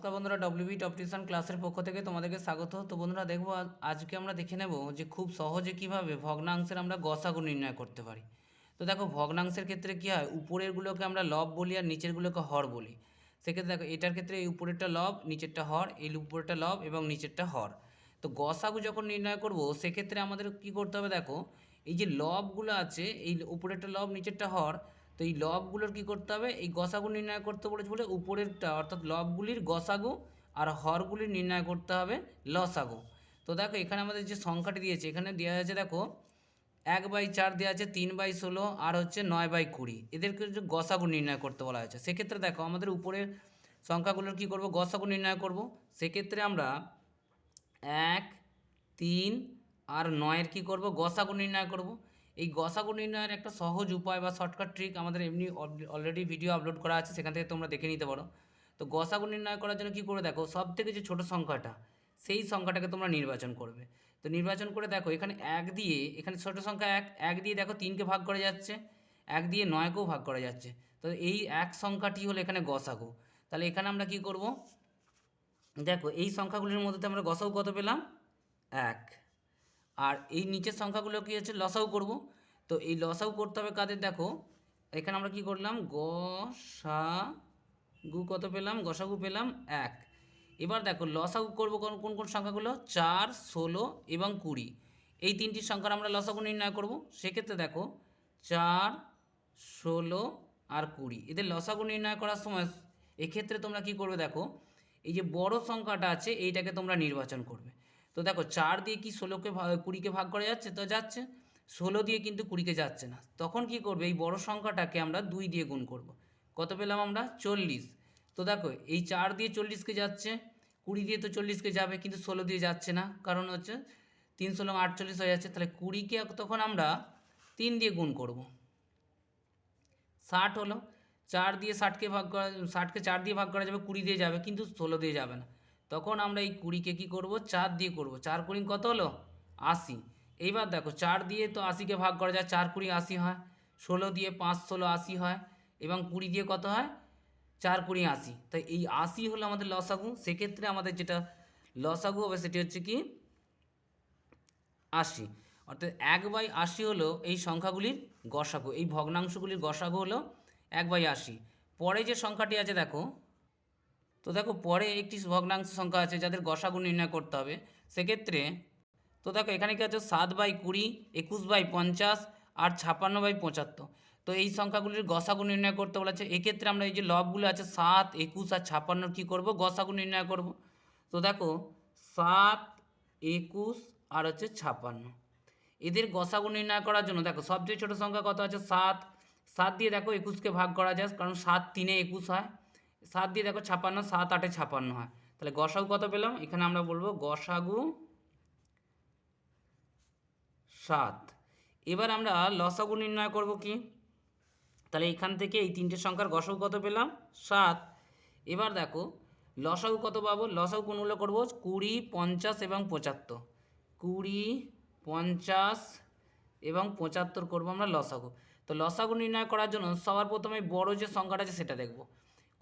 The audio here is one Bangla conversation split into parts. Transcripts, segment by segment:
নমস্কার বন্ধুরা ডব্লিউবি টপ ক্লাসের পক্ষ থেকে তোমাদেরকে স্বাগত। তো বন্ধুরা, দেখব আজ- আজকে আমরা দেখে নেব যে খুব সহজে কীভাবে ভগ্নাংশের আমরা গসাগু নির্ণয় করতে পারি। তো দেখো, ভগ্নাংশের ক্ষেত্রে কী হয়? উপরেরগুলোকে আমরা লব বলি আর নিচেরগুলোকে হর বলি। সেক্ষেত্রে দেখো, এটার ক্ষেত্রে এই উপরেরটা লব, নিচেরটা হর, এই উপরেরটা লব এবং নিচেরটা হর। তো গসাগু যখন নির্ণয় করব, সেক্ষেত্রে আমাদের কি করতে হবে দেখো, এই যে লবগুলো আছে, এই উপরেরটা লব, নিচেরটা হর তো এই লবগুলোর কী করতে হবে? এই গসাগু নির্ণয় করতে বলেছে বলে উপরেরটা, অর্থাৎ লবগুলির গসাগু আর হরগুলির নির্ণয় করতে হবে লসাগু। তো দেখো এখানে আমাদের যে সংখ্যাটি দিয়েছে, এখানে দেওয়া আছে দেখো, এক বাই চার দেওয়া আছে তিন বাই ষোলো আর হচ্ছে নয় বাই কুড়ি। এদেরকে যে গসাগু নির্ণয় করতে বলা হয়েছে। সেক্ষেত্রে দেখো আমাদের উপরের সংখ্যাগুলোর কি করব? গসাগু নির্ণয় করব। সেক্ষেত্রে আমরা এক, তিন আর নয়ের কি করব? গসাগু নির্ণয় করব। এই গসাগু নির্ণয়ের একটা সহজ উপায় বা শর্টকাট ট্রিক আমাদের এমনি অলরেডি ভিডিও আপলোড করা আছে, সেখান থেকে তোমরা দেখে নিতে পারো। তো গসাগু নির্ণয় করার জন্য কী করে দেখো সব থেকে যে ছোটো সংখ্যাটা, সেই সংখ্যাটাকে তোমরা নির্বাচন করবে। তো নির্বাচন করে দেখো, এখানে এক দিয়ে, এখানে ছোটো সংখ্যা এক এক দিয়ে দেখো তিনকে ভাগ করা যাচ্ছে, এক দিয়ে নয়কেও ভাগ করা যাচ্ছে। তো এই এক সংখ্যাটি হলো এখানে গসাগু। তাহলে এখানে আমরা কি করব, দেখো এই সংখ্যাগুলির মধ্যে আমরা গসাগু কত পেলাম? এক। আর এই নিচের সংখ্যাগুলো কি হচ্ছে? লসাউ করব। তো এই লসাউ করতে হবে কাদের? দেখো, এখানে আমরা কি করলাম? গসাগু কত পেলাম? গসাগু পেলাম এক। এবার দেখো, লসাগু করব কোন কোন কোন সংখ্যাগুলো? চার, ষোলো এবং কুড়ি। এই তিনটি সংখ্যার আমরা লসাগু নির্ণয় করব। সেক্ষেত্রে দেখো, চার, ষোলো আর কুড়ি। এদের লসাগু নির্ণয় করার সময় এক্ষেত্রে তোমরা কি করবে দেখো, এই যে বড় সংখ্যাটা আছে, এইটাকে তোমরা নির্বাচন করবে। তো দেখো চার দিয়ে কি ষোলোকে কুড়িকে ভাগ করা যাচ্ছে? তো যাচ্ছে। ষোলো দিয়ে কিন্তু কুড়িকে যাচ্ছে না। তখন কি করবে? এই বড় সংখ্যাটাকে আমরা দুই দিয়ে গুণ করব। কত পেলাম আমরা? চল্লিশ। তো দেখো, এই চার দিয়ে চল্লিশকে যাচ্ছে। কুড়ি দিয়ে তো চল্লিশকে যাবে, কিন্তু ষোলো দিয়ে যাচ্ছে না। কারণ হচ্ছে তিন ষোলো আটচল্লিশ হয়ে যাচ্ছে। তাহলে কুড়িকে তখন আমরা তিন দিয়ে গুণ করব। ষাট হলো। চার দিয়ে ষাটকে ভাগ করা, ষাটকে চার দিয়ে ভাগ করা যাবে, কুড়ি দিয়ে যাবে, কিন্তু ষোলো দিয়ে যাবে না। তখন আমরা এই কুড়িকে কী করব? চার দিয়ে করব। চার কুড়ি কত হলো? আশি। এইবার দেখো, চার দিয়ে তো আশিকে ভাগ করা যায়, চার কুড়ি আশি হয়। ষোলো দিয়ে পাঁচ ষোলো আশি হয় এবং কুড়ি দিয়ে কত হয়? চার কুড়ি আশি। তাই এই আশি হলো আমাদের লসাগু। সেক্ষেত্রে আমাদের যেটা লসাগু হবে সেটি হচ্ছে কি? আশি। অর্থাৎ এক বাই আশি হলো এই সংখ্যাগুলির গসাগু। এই ভগ্নাংশগুলির গসাগু হলো এক বাই আশি। পরে যে সংখ্যাটি আছে দেখো তো দেখো পরে একটি ভগ্নাংশ সংখ্যা আছে যাদের গসাগু নির্ণয় করতে হবে। সেক্ষেত্রে তো দেখো এখানে কি আছে? সাত বাই কুড়ি, একুশ বাই পঞ্চাশ আর ছাপ্পান্ন বাই পঁচাত্তর। তো এই সংখ্যাগুলির গসাগু নির্ণয় করতে বলেছে। এক্ষেত্রে আমরা এই যে লবগুলো আছে, সাত, একুশ আর ছাপ্পান্নর কী করব? গসাগু নির্ণয় করব। তো দেখো সাত, একুশ আর হচ্ছে ছাপ্পান্ন। এদের গসাগু নির্ণয় করার জন্য দেখো সবচেয়ে ছোটো সংখ্যা কত আছে? সাত। সাত দিয়ে দেখো একুশকে ভাগ করা যায়, কারণ সাত তিনে একুশ হয়। সাত দিয়ে দেখো ছাপান্ন, সাত আটে ছাপান্ন হয়। তাহলে গসাগু কত পেলাম? এখানে আমরা বলব গসাগু সাত। এবার আমরা লসাগু নির্ণয় করব কি? তাহলে এখান থেকে এই তিনটে সংখ্যার গসাগু কত পেলাম? সাত। এবার দেখো, লসাগু কত পাবো? লসাগু কোনগুলো করব? কুড়ি, পঞ্চাশ এবং পঁচাত্তর। কুড়ি, পঞ্চাশ এবং পঁচাত্তর করব আমরা লসাগু। তো লসাগু নির্ণয় করার জন্য সবার প্রথমে বড় যে সংখ্যাটা আছে সেটা দেখব।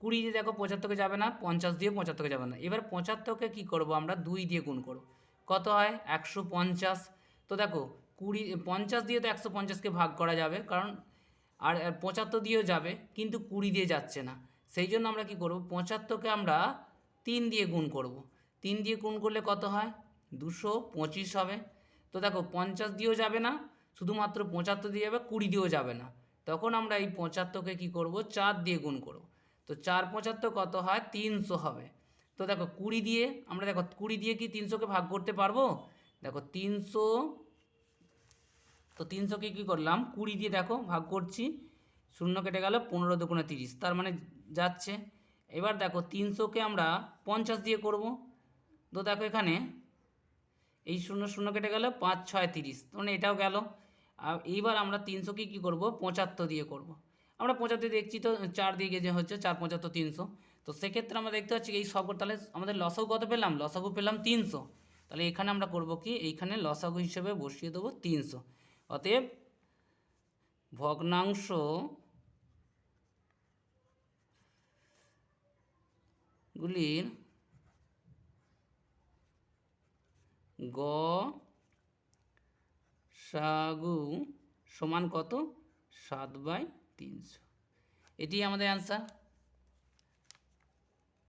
কুড়ি দিয়ে দেখো পঁচাত্তরকে যাবে না, পঞ্চাশ দিয়ে পঁচাত্তরকে যাবে না। এবার পঁচাত্তরকে কী করব আমরা? দুই দিয়ে গুণ করব। কত হয়? একশো পঞ্চাশ। তো দেখো, কুড়ি, পঞ্চাশ দিয়ে তো একশো পঞ্চাশকে ভাগ করা যাবে, কারণ আর আর পঁচাত্তর দিয়েও যাবে, কিন্তু কুড়ি দিয়ে যাচ্ছে না। সেই জন্য আমরা কি করব? পঁচাত্তরকে আমরা তিন দিয়ে গুণ করব। তিন দিয়ে গুণ করলে কত হয়? দুশো পঁচিশ হবে। তো দেখো, পঞ্চাশ দিয়েও যাবে না, শুধুমাত্র পঁচাত্তর দিয়ে যাবে, কুড়ি দিয়েও যাবে না। তখন আমরা এই পঁচাত্তরকে কী করব? চার দিয়ে গুণ করব। তো চার পঁচাত্তর কত হয়? তিনশো হবে। তো দেখো কুড়ি দিয়ে, আমরা দেখো কুড়ি দিয়ে কি তিনশোকে ভাগ করতে পারব? দেখো তিনশো, তো তিনশোকে কী করলাম? কুড়ি দিয়ে দেখো ভাগ করছি, শূন্য কেটে গেল পনেরো দুগুণে তিরিশ, তার মানে যাচ্ছে। এবার দেখো তিনশোকে আমরা পঞ্চাশ দিয়ে করব। তো দেখো এখানে এই শূন্য শূন্য কেটে গেল পাঁচ, ছয়, তিরিশ মানে এটাও গেল। আর এইবার আমরা তিনশোকে কী করব? পঁচাত্তর দিয়ে করব। আমরা পঁচাতে দেখছি তো, চার দিয়ে গেজে হচ্ছে চার পঁচাত্তর তিনশো। তো সেক্ষেত্রে আমরা দেখতে পাচ্ছি এই সবগুলো তাহলে আমাদের লসাগু কত পেলাম? লসাগু পেলাম তিনশো। তাহলে এখানে আমরা করব কি? এইখানে লসাগু হিসেবে বসিয়ে দেবো তিনশো। অতএব ভগ্নাংশ গুলির গ সাগু সমান কত? সাত বাই তিনশো। এটি আমাদের অ্যান্সার